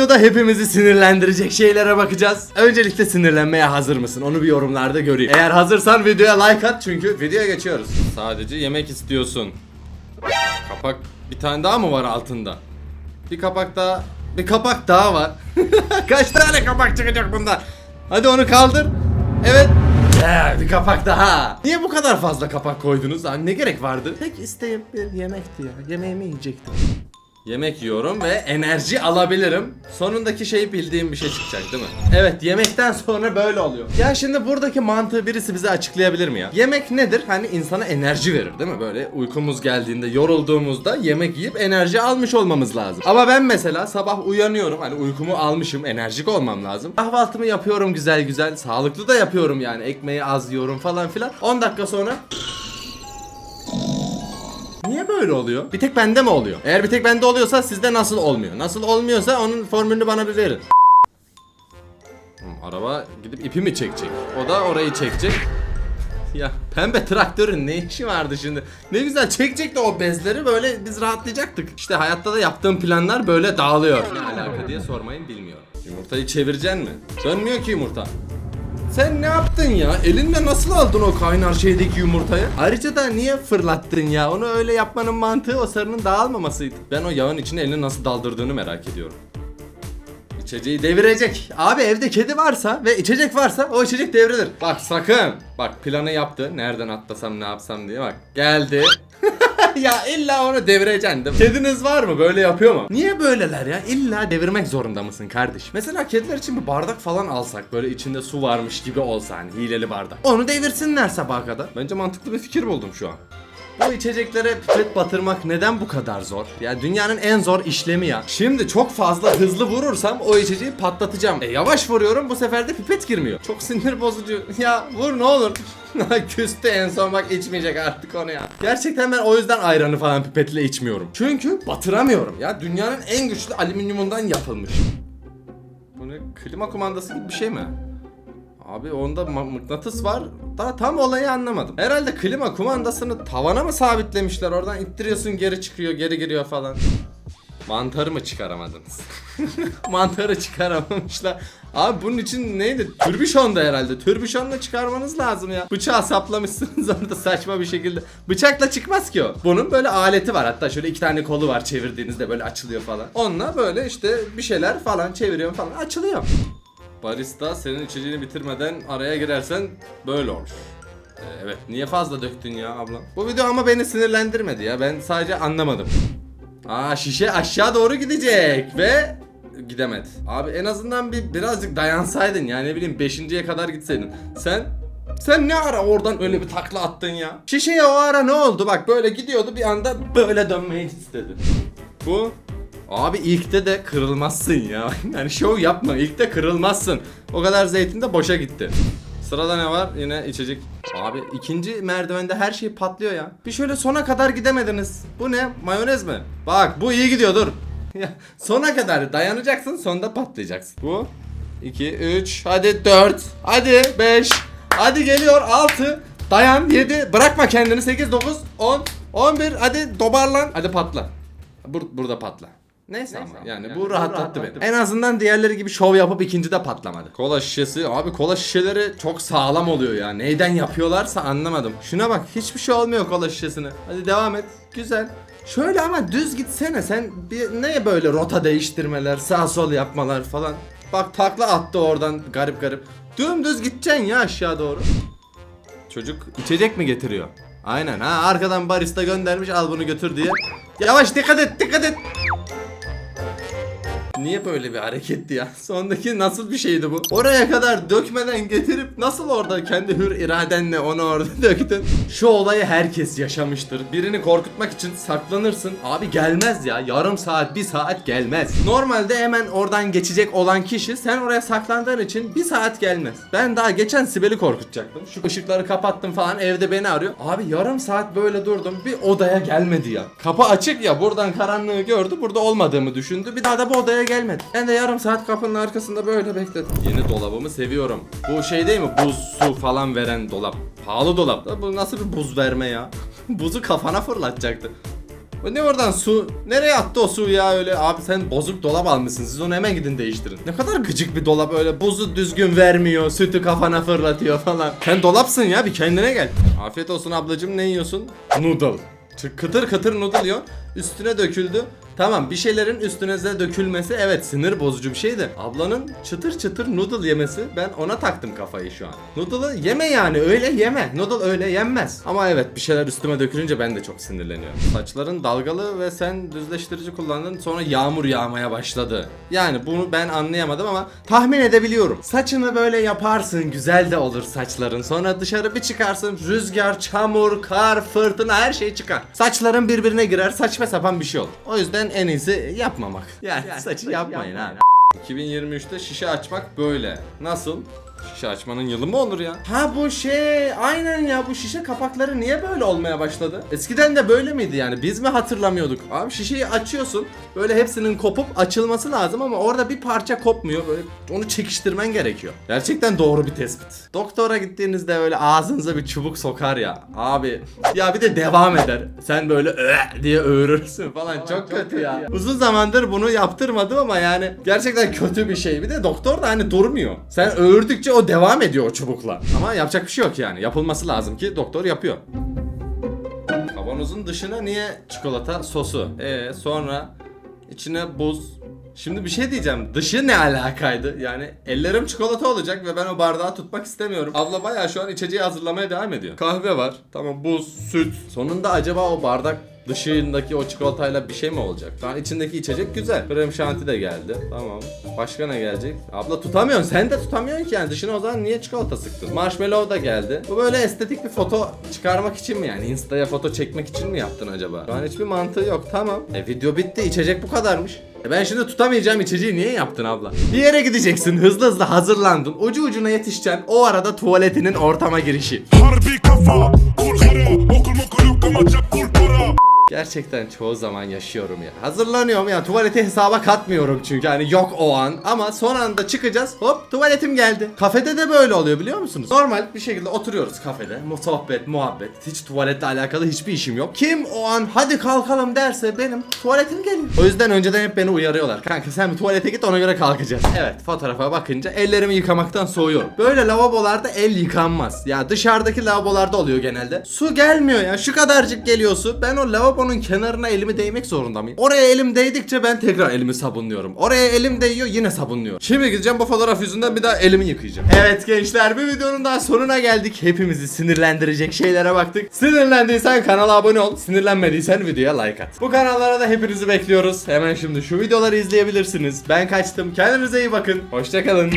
videoda hepimizi sinirlendirecek şeylere bakacağız. Öncelikle sinirlenmeye hazır mısın? Onu bir yorumlarda göreyim. Eğer hazırsan videoya like at çünkü videoya geçiyoruz. Sadece yemek istiyorsun. Kapak bir tane daha mı var altında? Bir kapak daha bir kapak daha var. Kaç tane kapak çıkacak bunda? Hadi onu kaldır. Evet. Ee, bir kapak daha. Niye bu kadar fazla kapak koydunuz? Ha, ne gerek vardı? Tek isteğim bir yemekti ya. Yemeğimi yiyecektim. Yemek yiyorum ve enerji alabilirim. Sonundaki şey bildiğim bir şey çıkacak değil mi? Evet yemekten sonra böyle oluyor. Ya şimdi buradaki mantığı birisi bize açıklayabilir mi ya? Yemek nedir? Hani insana enerji verir değil mi? Böyle uykumuz geldiğinde yorulduğumuzda yemek yiyip enerji almış olmamız lazım. Ama ben mesela sabah uyanıyorum hani uykumu almışım enerjik olmam lazım. Kahvaltımı yapıyorum güzel güzel. Sağlıklı da yapıyorum yani ekmeği az yiyorum falan filan. 10 dakika sonra Niye böyle oluyor? Bir tek bende mi oluyor? Eğer bir tek bende oluyorsa sizde nasıl olmuyor? Nasıl olmuyorsa onun formülünü bana bir verin. Hmm, araba gidip ipi mi çekecek? O da orayı çekecek. Ya pembe traktörün ne işi vardı şimdi? Ne güzel çekecekti o bezleri böyle biz rahatlayacaktık. İşte hayatta da yaptığım planlar böyle dağılıyor. Ne alaka diye sormayın bilmiyorum. Yumurtayı çevireceksin mi? Dönmüyor ki yumurta. Sen ne yaptın ya? Elinle nasıl aldın o kaynar şeydeki yumurtayı? Ayrıca da niye fırlattın ya? Onu öyle yapmanın mantığı o sarının dağılmamasıydı. Ben o yağın içine elini nasıl daldırdığını merak ediyorum. İçeceği devirecek. Abi evde kedi varsa ve içecek varsa o içecek devrilir. Bak sakın. Bak planı yaptı. Nereden atlasam ne yapsam diye bak. Geldi. ya illa onu devireceksin değil mi? Kediniz var mı? Böyle yapıyor mu? Niye böyleler ya? İlla devirmek zorunda mısın kardeş? Mesela kediler için bir bardak falan alsak böyle içinde su varmış gibi olsa hani hileli bardak. Onu devirsinler sabaha kadar. Bence mantıklı bir fikir buldum şu an. Bu içeceklere pipet batırmak neden bu kadar zor? Ya dünyanın en zor işlemi ya. Şimdi çok fazla hızlı vurursam o içeceği patlatacağım. E yavaş vuruyorum bu sefer de pipet girmiyor. Çok sinir bozucu. Ya vur ne olur. Küstü en son bak içmeyecek artık onu ya. Gerçekten ben o yüzden ayranı falan pipetle içmiyorum. Çünkü batıramıyorum ya. Dünyanın en güçlü alüminyumundan yapılmış. Bu ne? Klima kumandası gibi bir şey mi? Abi onda mıknatıs var. Daha tam olayı anlamadım. Herhalde klima kumandasını tavana mı sabitlemişler? Oradan ittiriyorsun geri çıkıyor, geri giriyor falan. Mantarı mı çıkaramadınız? Mantarı çıkaramamışlar. Abi bunun için neydi? Türbüşon da herhalde. Türbüşonla çıkarmanız lazım ya. Bıçağı saplamışsınız orada saçma bir şekilde. Bıçakla çıkmaz ki o. Bunun böyle aleti var. Hatta şöyle iki tane kolu var çevirdiğinizde böyle açılıyor falan. Onunla böyle işte bir şeyler falan çeviriyorum falan açılıyor. Barista senin içeceğini bitirmeden araya girersen böyle olur. Ee, evet niye fazla döktün ya abla? Bu video ama beni sinirlendirmedi ya ben sadece anlamadım. Aa şişe aşağı doğru gidecek ve gidemedi. Abi en azından bir birazcık dayansaydın yani ne bileyim 5.ye kadar gitseydin. Sen sen ne ara oradan öyle bir takla attın ya? Şişeye o ara ne oldu? Bak böyle gidiyordu bir anda böyle dönmeyi istedi. Bu Abi ilkte de kırılmazsın ya. Yani şov yapma. İlkte kırılmazsın. O kadar zeytin de boşa gitti. Sırada ne var? Yine içecek. Abi ikinci merdivende her şey patlıyor ya. Bir şöyle sona kadar gidemediniz. Bu ne? Mayonez mi? Bak bu iyi gidiyor dur. Sona kadar dayanacaksın sonunda patlayacaksın. Bu 2 3 hadi 4 hadi 5 hadi geliyor 6 dayan 7 bırakma kendini 8 9 10 11 hadi dobarlan hadi patla. Bur burada patla. Neyse, ama yani, bu rahatlattı beni. En azından diğerleri gibi şov yapıp ikincide patlamadı. Kola şişesi abi kola şişeleri çok sağlam oluyor ya. Neyden yapıyorlarsa anlamadım. Şuna bak hiçbir şey olmuyor kola şişesine. Hadi devam et. Güzel. Şöyle ama düz gitsene sen bir ne böyle rota değiştirmeler, sağ sol yapmalar falan. Bak takla attı oradan garip garip. Dümdüz gideceksin ya aşağı doğru. Çocuk içecek mi getiriyor? Aynen ha arkadan barista göndermiş al bunu götür diye. Yavaş dikkat et dikkat et. Niye böyle bir hareketti ya? Sondaki nasıl bir şeydi bu? Oraya kadar dökmeden getirip nasıl orada kendi hür iradenle onu orada döktün? Şu olayı herkes yaşamıştır. Birini korkutmak için saklanırsın. Abi gelmez ya. Yarım saat, bir saat gelmez. Normalde hemen oradan geçecek olan kişi sen oraya saklandığın için bir saat gelmez. Ben daha geçen Sibel'i korkutacaktım. Şu ışıkları kapattım falan evde beni arıyor. Abi yarım saat böyle durdum. Bir odaya gelmedi ya. Kapı açık ya. Buradan karanlığı gördü. Burada olmadığımı düşündü. Bir daha da bu odaya gelmedi. Ben de yarım saat kapının arkasında böyle bekledim. Yeni dolabımı seviyorum. Bu şey değil mi? Buz, su falan veren dolap. Pahalı dolap. Bu nasıl bir buz verme ya? Buzu kafana fırlatacaktı. O ne oradan su? Nereye attı o su ya öyle? Abi sen bozuk dolap almışsın. Siz onu hemen gidin değiştirin. Ne kadar gıcık bir dolap öyle. Buzu düzgün vermiyor. Sütü kafana fırlatıyor falan. Sen dolapsın ya bir kendine gel. Afiyet olsun ablacım ne yiyorsun? Noodle. Kıtır kıtır noodle yiyor. Üstüne döküldü. Tamam bir şeylerin üstünüze dökülmesi evet sinir bozucu bir şeydi. Ablanın çıtır çıtır noodle yemesi ben ona taktım kafayı şu an. Noodle'ı yeme yani öyle yeme. Noodle öyle yenmez. Ama evet bir şeyler üstüme dökülünce ben de çok sinirleniyorum. Saçların dalgalı ve sen düzleştirici kullandın sonra yağmur yağmaya başladı. Yani bunu ben anlayamadım ama tahmin edebiliyorum. Saçını böyle yaparsın güzel de olur saçların. Sonra dışarı bir çıkarsın rüzgar, çamur, kar, fırtına her şey çıkar. Saçların birbirine girer saçma sapan bir şey olur. O yüzden en iyisi yapmamak. Yani, saçı, yapmayın ha. 2023'te şişe açmak böyle. Nasıl? Şişe açmanın yılı mı olur ya? Ha bu şey aynen ya bu şişe kapakları niye böyle olmaya başladı? Eskiden de böyle miydi yani biz mi hatırlamıyorduk? Abi şişeyi açıyorsun böyle hepsinin kopup açılması lazım ama orada bir parça kopmuyor böyle onu çekiştirmen gerekiyor. Gerçekten doğru bir tespit. Doktora gittiğinizde öyle ağzınıza bir çubuk sokar ya abi ya bir de devam eder. Sen böyle "Ö" diye öğürürsün falan çok, kötü ya. Uzun zamandır bunu yaptırmadım ama yani gerçekten kötü bir şey. Bir de doktor da hani durmuyor. Sen öğürdükçe o devam ediyor o çubukla. Ama yapacak bir şey yok yani. Yapılması lazım ki doktor yapıyor. Kavanozun dışına niye çikolata sosu? Ee sonra içine buz. Şimdi bir şey diyeceğim. Dışı ne alakaydı? Yani ellerim çikolata olacak ve ben o bardağı tutmak istemiyorum. Abla bayağı şu an içeceği hazırlamaya devam ediyor. Kahve var. Tamam buz, süt. Sonunda acaba o bardak dışındaki o çikolatayla bir şey mi olacak? An içindeki içecek güzel. Krem şanti de geldi. Tamam. Başka ne gelecek? Abla tutamıyorsun. Sen de tutamıyorsun ki yani. Dışına o zaman niye çikolata sıktın? Marshmallow da geldi. Bu böyle estetik bir foto çıkarmak için mi yani? Insta'ya foto çekmek için mi yaptın acaba? Şu an hiçbir mantığı yok. Tamam. E video bitti. İçecek bu kadarmış. E ben şimdi tutamayacağım içeceği niye yaptın abla? Bir yere gideceksin. Hızlı hızlı hazırlandın. Ucu ucuna yetişeceksin. O arada tuvaletinin ortama girişi. Harbi kafa Kul Okul mokul full para Gerçekten çoğu zaman yaşıyorum ya. Hazırlanıyorum ya tuvaleti hesaba katmıyorum çünkü hani yok o an. Ama son anda çıkacağız hop tuvaletim geldi. Kafede de böyle oluyor biliyor musunuz? Normal bir şekilde oturuyoruz kafede. Sohbet, muhabbet. Hiç tuvaletle alakalı hiçbir işim yok. Kim o an hadi kalkalım derse benim tuvaletim geliyor. O yüzden önceden hep beni uyarıyorlar. Kanka sen bir tuvalete git ona göre kalkacağız. Evet fotoğrafa bakınca ellerimi yıkamaktan soğuyorum. Böyle lavabolarda el yıkanmaz. Ya dışarıdaki lavabolarda oluyor genelde. Su gelmiyor ya şu kadarcık geliyor su. Ben o lavabonun kenarına elimi değmek zorunda mıyım? Oraya elim değdikçe ben tekrar elimi sabunluyorum. Oraya elim değiyor yine sabunluyorum. Şimdi gideceğim bu fotoğraf yüzünden bir daha elimi yıkayacağım. Evet gençler bir videonun daha sonuna geldik. Hepimizi sinirlendirecek şeylere baktık. Sinirlendiysen kanala abone ol. Sinirlenmediysen videoya like at. Bu kanallara da hepinizi bekliyoruz. Hemen şimdi şu videoları izleyebilirsiniz. Ben kaçtım. Kendinize iyi bakın. Hoşçakalın.